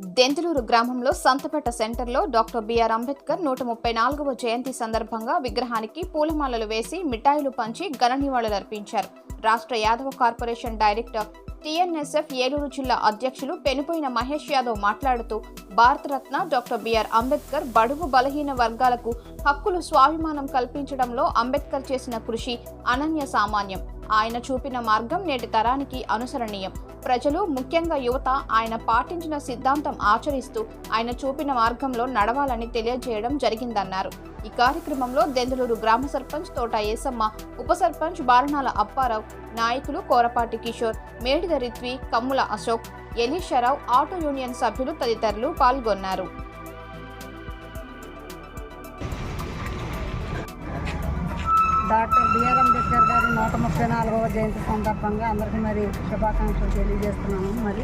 దెంతులూరు గ్రామంలో సంతపేట సెంటర్లో doctor BR Ambedkar నూట ముప్పై నాలుగవ జయంతి సందర్భంగా విగ్రహానికి పూలమాలలు వేసి మిఠాయిలు పంచి ఘన నివాళులర్పించారు రాష్ట్ర Yadava corporation director TNSF Eluru జిల్లా అధ్యక్షులు పెనుపోయిన మహేష్ యాదవ్ మాట్లాడుతూ భారతరత్న డాక్టర్ బిఆర్ అంబేద్కర్ బడుగు బలహీన వర్గాలకు హక్కులు స్వాభిమానం కల్పించడంలో అంబేద్కర్ చేసిన కృషి అనన్య సామాన్యం. ఆయన చూపిన మార్గం నేటి తరానికి అనుసరణీయం. ప్రజలు ముఖ్యంగా యువత ఆయన పాటించిన సిద్ధాంతం ఆచరిస్తూ ఆయన చూపిన మార్గంలో నడవాలని తెలియజేయడం జరిగిందన్నారు. ఈ కార్యక్రమంలో దెందులూరు గ్రామ సర్పంచ్ తోట ఏసమ్మ ఉప సర్పంచ్ బాలనాల అప్పారావు నాయకులు కోరపాటి కిషోర్ మేడిద రిత్వి కమ్ముల అశోక్ ఎలీషారావు ఆటో యూనియన్ సభ్యులు తదితరులు పాల్గొన్నారు. డాక్టర్ బిఆర్ అంబేద్కర్ గారి నూట ముప్పై నాలుగవ జయంతి సందర్భంగా అందరికీ మరి శుభాకాంక్షలు తెలియజేస్తున్నాను. మరి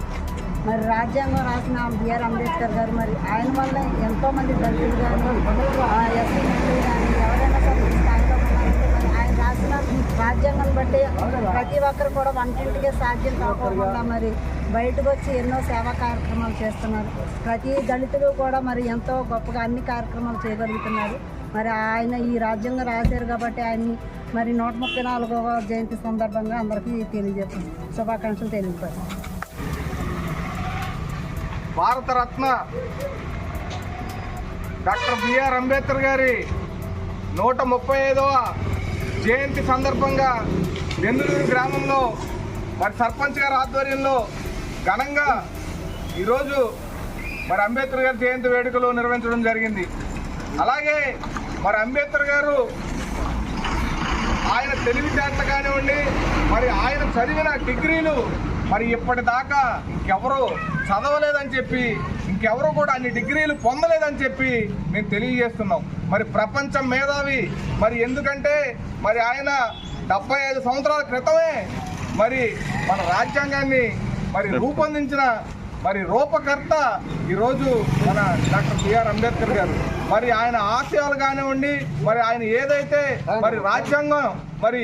మరి రాజ్యాంగం రాసిన బిఆర్ అంబేద్కర్ గారు మరి ఆయన వల్ల ఎంతోమంది దళితులు కానీ ఎస్సీ కానీ ఎవరైనా సరే ఈ స్థాయిలో మరి ఆయన రాసిన రాజ్యాంగం బట్టి ప్రతి ఒక్కరు కూడా వంటింటికే సాధ్యం కాకుండా మరి బయటకు వచ్చి ఎన్నో సేవా కార్యక్రమాలు చేస్తున్నారు. ప్రతి దళితులు కూడా మరి ఎంతో గొప్పగా అన్ని కార్యక్రమాలు చేయగలుగుతున్నారు. మరి ఆయన ఈ రాజ్యాంగం రాశారు కాబట్టి ఆయన్ని మరి నూట ముప్పై నాలుగవ జయంతి సందర్భంగా అందరికీ తెలియజేస్తాం. శుభాకాంక్షలు తెలియజేస్తాం. భారతరత్న డాక్టర్ బిఆర్ అంబేద్కర్ గారి నూట ముప్పై ఐదవ జయంతి సందర్భంగా నెందులూరు గ్రామంలో మరి సర్పంచ్ గారి ఆధ్వర్యంలో ఘనంగా ఈరోజు మరి అంబేద్కర్ గారి జయంతి వేడుకలు నిర్వహించడం జరిగింది. అలాగే మరి అంబేద్కర్ గారు ఆయన తెలివితేటలు కానివ్వండి మరి ఆయన చదివిన డిగ్రీలు మరి ఇప్పటిదాకా ఇంకెవరు చదవలేదని చెప్పి ఇంకెవరు కూడా అన్ని డిగ్రీలు పొందలేదని చెప్పి మేము తెలియజేస్తున్నాం. మరి ప్రపంచం మేధావి మరి ఎందుకంటే మరి ఆయన డెబ్బై ఐదు సంవత్సరాల క్రితమే మరి మన రాజ్యాంగాన్ని మరి రూపొందించిన మరి రూపకర్త ఈరోజు మన డాక్టర్ బిఆర్ అంబేద్కర్ గారు. మరి ఆయన ఆశయాలు కానివ్వండి మరి ఆయన ఏదైతే మరి రాజ్యాంగం మరి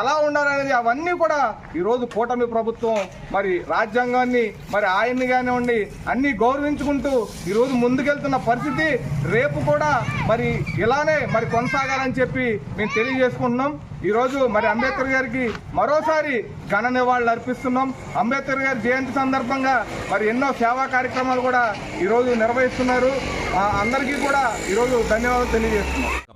ఎలా ఉండాలనేది అవన్నీ కూడా ఈరోజు కూటమి ప్రభుత్వం మరి రాజ్యాంగాన్ని మరి ఆయన్ని కానివ్వండి అన్ని గౌరవించుకుంటూ ఈరోజు ముందుకెళ్తున్న పరిస్థితి రేపు కూడా మరి ఇలానే మరి కొనసాగాలని చెప్పి మేము తెలియజేసుకుంటున్నాం. ఈరోజు మరి అంబేద్కర్ గారికి మరోసారి ఘన నివాళులు అర్పిస్తున్నాం. అంబేద్కర్ గారి జయంతి సందర్భంగా మరి ఎన్నో సేవా కార్యక్రమాలు కూడా ఈరోజు నిర్వహిస్తున్నారు. అందరికీ కూడా ఈరోజు ధన్యవాదాలు తెలియజేస్తున్నాం.